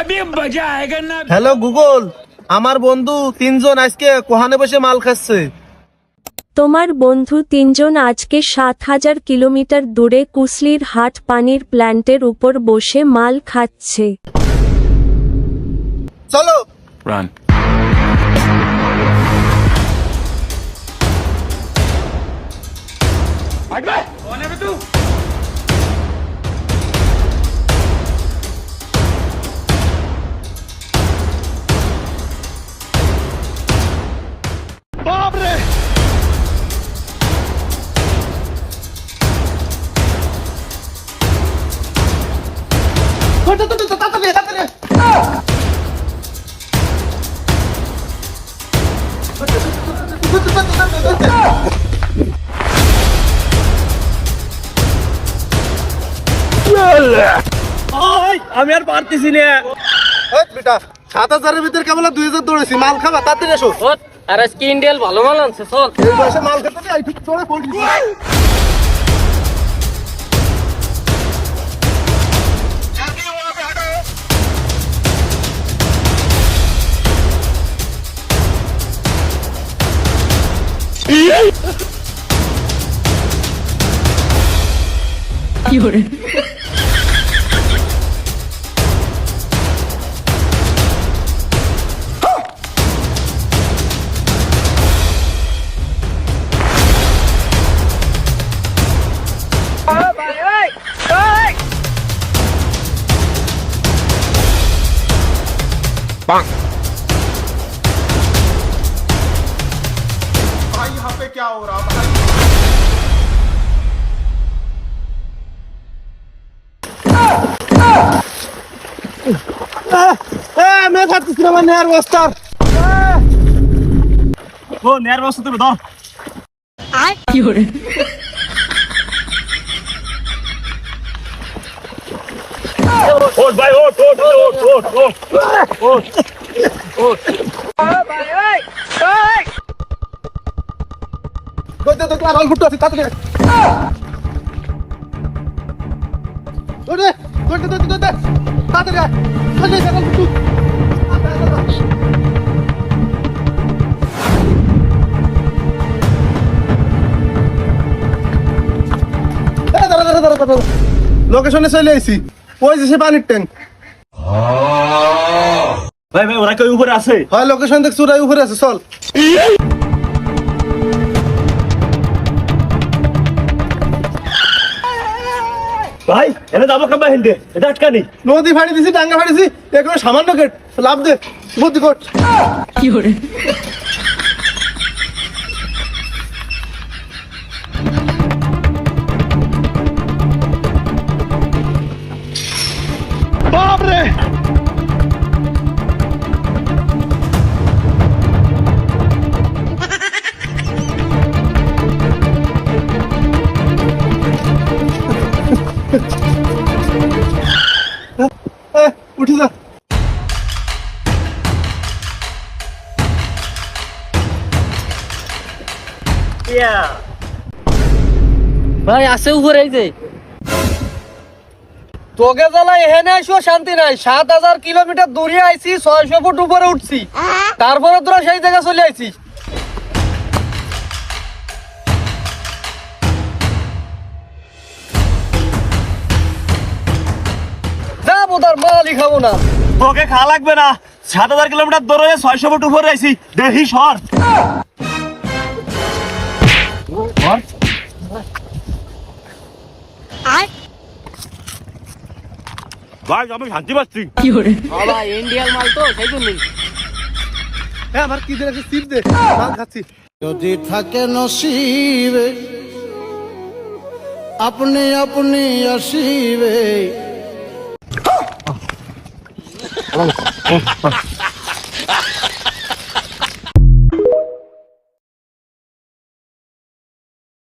अभी मजा आएगा ना হ্যালো গুগল আমার বন্ধু তিনজন আজকে কোহানে বসে মাল খাচ্ছে তোমার বন্ধু তিনজন আজকে সাত হাজার কিলোমিটার দূরে কুসলির হাট পানির প্ল্যান্টের উপর বসে মাল খাচ্ছে চলো Run. कौन है बे तू আমি আর পারতেছি না। বেটা সাত হাজারের ভিতরে কেবল দুই হাজার দৌড়েছি মাল খাবা তাড়াতাড়ি এসো আর আজকে ইন্ডিয়াল ভালো মাল আনছে চল। এই বয়সে মাল খেতে নেই আইটু চড়ে পড়ি আমি পারতেছি पांग भाई यहाँ पे क्या हो रहा भाई मैं था किसी ने नहर वस्तर वो नहर वस्तर तो बताओ। आई দে দে দে দে তাড়াতাড়ি আয়। দে দে অল্প লোকেশনে চলে আইছি। ওই যে সে পানির ট্যাঙ্ক। ভাই ভাই ওরা কেউ উপরে আছে? হয় লোকেশন উপরে আছে চল। ভাই এনে যাব কেমন হিন্দে এটা আটকানি। নদী ফাড়ি দিছি ডাঙ্গা ফাড়িছি এখন সামান্য গেট লাভ দে বুদ্ধি কর। উঠি যা। ভাই আছে উপরে এই যে। তোকে জ্বালা এখানে আসো শান্তি নাই। সাত হাজার কিলোমিটার দূরে আইছি ছয়শো ফুট উপরে উঠছি। তারপরে তোরা সেই জায়গায় চলে আইছিস। যাব তার মালই খাব না। তোকে খাওয়া লাগবে না। সাত হাজার কিলোমিটার দৌড়ে ছয়শো ফুট উপরে আইছি। দেহি সর। ভাই আমি শান্তি পাচ্ছি। বাবা ইন্ডিয়াল মাল তো সেই জন্যই। আমার কি দিন একটা সিপ দে। মাল খাচ্ছি। যদি থাকে নসিবে আপনি আপনি আসিবে। 嗯嗯。